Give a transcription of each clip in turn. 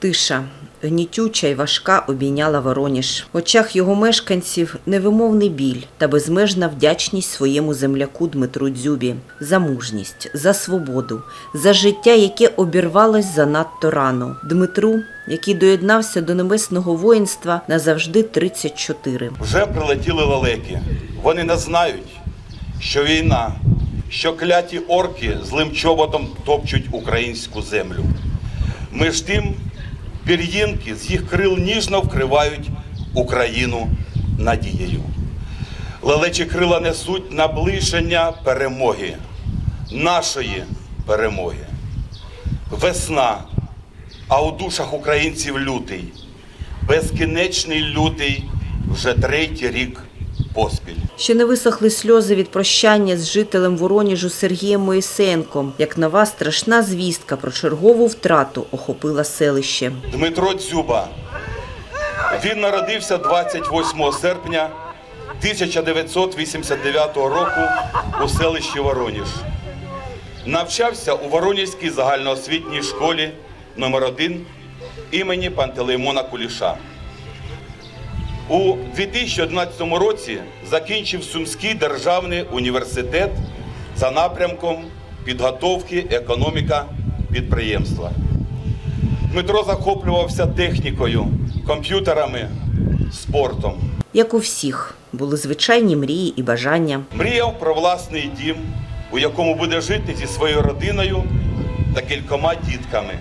Тиша, гнітюча й важка обійняла Вороніж. В очах його мешканців невимовний біль та безмежна вдячність своєму земляку Дмитру Дзюбі за мужність, за свободу, за життя, яке обірвалось занадто рано. Дмитру, який доєднався до небесного воїнства назавжди 34. Вже прилетіли лелеки. Вони не знають, що війна, що кляті орки злим чоботом топчуть українську землю. Між тим пір'їнки з їх крил ніжно вкривають Україну надією. Лелечі крила несуть наближення перемоги, нашої перемоги. Весна, а у душах українців лютий, безкінечний лютий вже третій рік поспіль. Ще не висохли сльози від прощання з жителем Вороніжу Сергієм Моїсенком, як нова страшна звістка про чергову втрату охопила селище. Дмитро Дзюба. Він народився 28 серпня 1989 року у селищі Вороніж. Навчався у Воронізькій загальноосвітній школі номер 1 імені Пантелеймона Куліша. У 2011 році закінчив Сумський державний університет за напрямком підготовки економіка підприємства. Дмитро захоплювався технікою, комп'ютерами, спортом. Як у всіх, були звичайні мрії і бажання. Мріяв про власний дім, у якому буде жити зі своєю родиною та кількома дітками.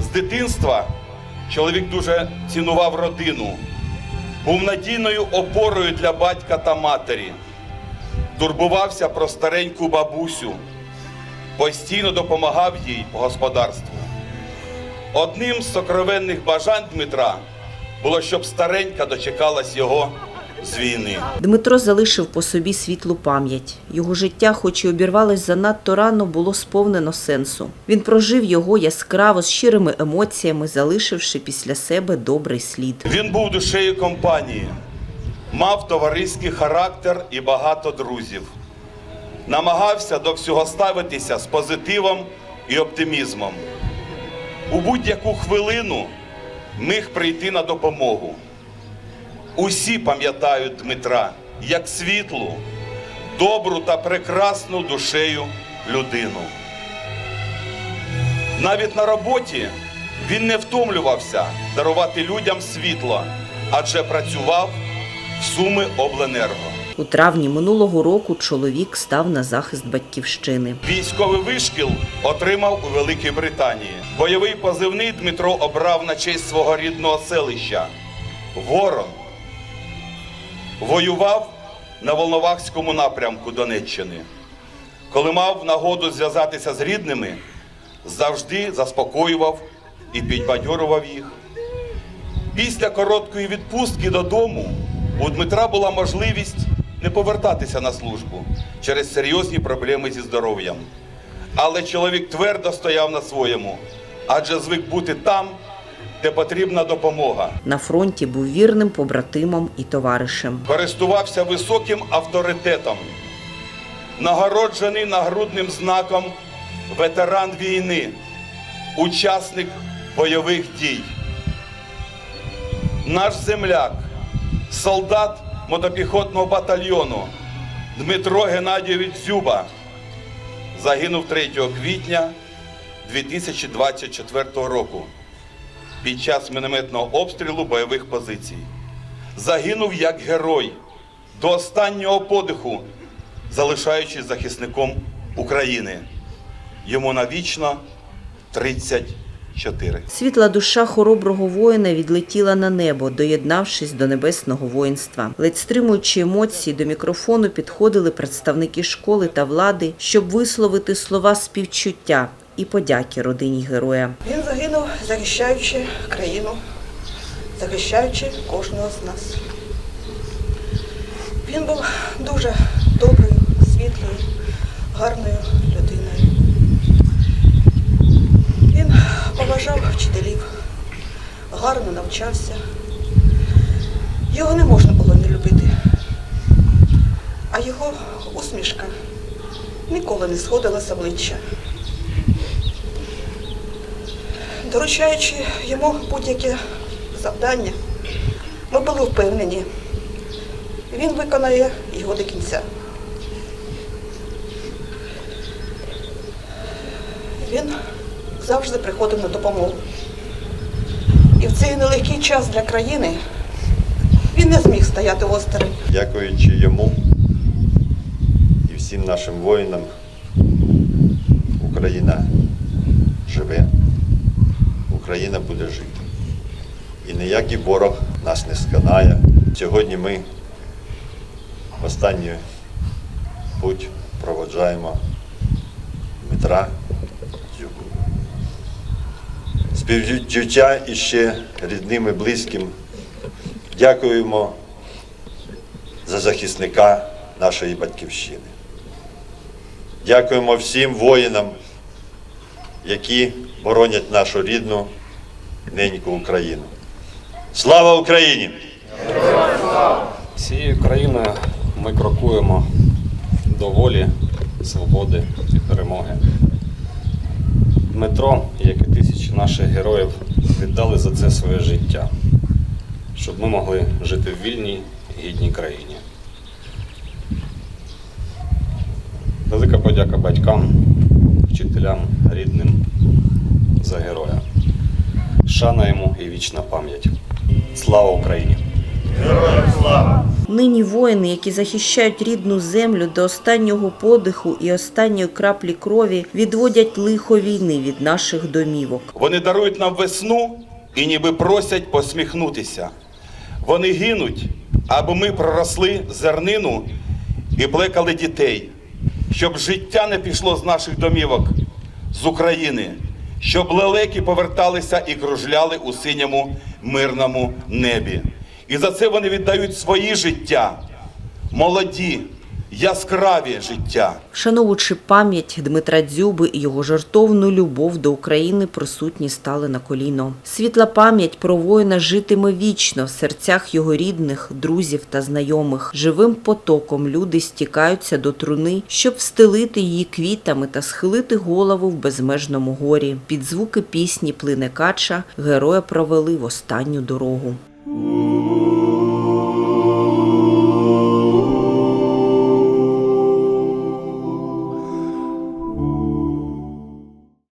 З дитинства чоловік дуже цінував родину, був надійною опорою для батька та матері, турбувався про стареньку бабусю, постійно допомагав їй по господарству. Одним з сокровенних бажань Дмитра було, щоб старенька дочекалась його з війни. Дмитро залишив по собі світлу пам'ять. Його життя, хоч і обірвалось занадто рано, було сповнено сенсу. Він прожив його яскраво з щирими емоціями, залишивши після себе добрий слід. Він був душею компанії, мав товариський характер і багато друзів. Намагався до всього ставитися з позитивом і оптимізмом. У будь-яку хвилину міг прийти на допомогу. Усі пам'ятають Дмитра як світлу, добру та прекрасну душею людину. Навіть на роботі він не втомлювався дарувати людям світло, адже працював в Суми Обленерго. У травні минулого року чоловік став на захист батьківщини. Військовий вишкіл отримав у Великій Британії. Бойовий позивний Дмитро обрав на честь свого рідного селища Ворон. Воював на Волновахському напрямку Донеччини. Коли мав нагоду зв'язатися з рідними, завжди заспокоював і підбадьорував їх. Після короткої відпустки додому у Дмитра була можливість не повертатися на службу через серйозні проблеми зі здоров'ям. Але чоловік твердо стояв на своєму, адже звик бути там, де потрібна допомога. На фронті був вірним побратимом і товаришем. Користувався високим авторитетом, нагороджений нагрудним знаком ветеран війни, учасник бойових дій. Наш земляк, солдат мотопіхотного батальйону Дмитро Геннадійович Зюба загинув 3 квітня 2024 року під час мінометного обстрілу бойових позицій. Загинув як герой до останнього подиху, залишаючись захисником України. Йому навічно 34. Світла душа хороброго воїна відлетіла на небо, доєднавшись до небесного воїнства. Ледь стримуючи емоції, до мікрофону підходили представники школи та влади, щоб висловити слова співчуття і подяки родині героя. Він загинув, захищаючи країну, захищаючи кожного з нас. Він був дуже доброю, світлою, гарною людиною. Він поважав вчителів, гарно навчався. Його не можна було не любити. А його усмішка ніколи не сходила з обличчя. Доручаючи йому будь-яке завдання, ми були впевнені, він виконає його до кінця. Він завжди приходив на допомогу. І в цей нелегкий час для країни він не зміг стояти осторонь. Дякуючи йому і всім нашим воїнам, Україна живе, Україна буде жити. І ніякий ворог нас не сканає. Сьогодні ми останній путь проводжаємо Дмитра Дзюбу. Співчуття іще рідним і близьким. Дякуємо за захисника нашої батьківщини. Дякуємо всім воїнам, які боронять нашу рідну неньку Україну. Слава Україні! Всією країною ми крокуємо до волі, свободи і перемоги. Дмитро, як і тисячі наших героїв, віддали за це своє життя, щоб ми могли жити в вільній, гідній країні. Велика подяка батькам, вчителям, рідним за героя. Шана йому і вічна пам'ять. Слава Україні! Героям слава! Нині воїни, які захищають рідну землю до останнього подиху і останньої краплі крові, відводять лихо війни від наших домівок. Вони дарують нам весну і ніби просять посміхнутися. Вони гинуть, аби ми проросли зернину і плекали дітей, щоб життя не пішло з наших домівок, з України, щоб лелеки поверталися і кружляли у синьому мирному небі. І за це вони віддають свої життя, молоді, яскраві життя. Вшановуючи пам'ять Дмитра Дзюби і його жартовну любов до України, присутні стали на коліно. Світла пам'ять про воїна житиме вічно в серцях його рідних, друзів та знайомих. Живим потоком люди стікаються до труни, щоб встелити її квітами та схилити голову в безмежному горі. Під звуки пісні плине кача героя провели в останню дорогу.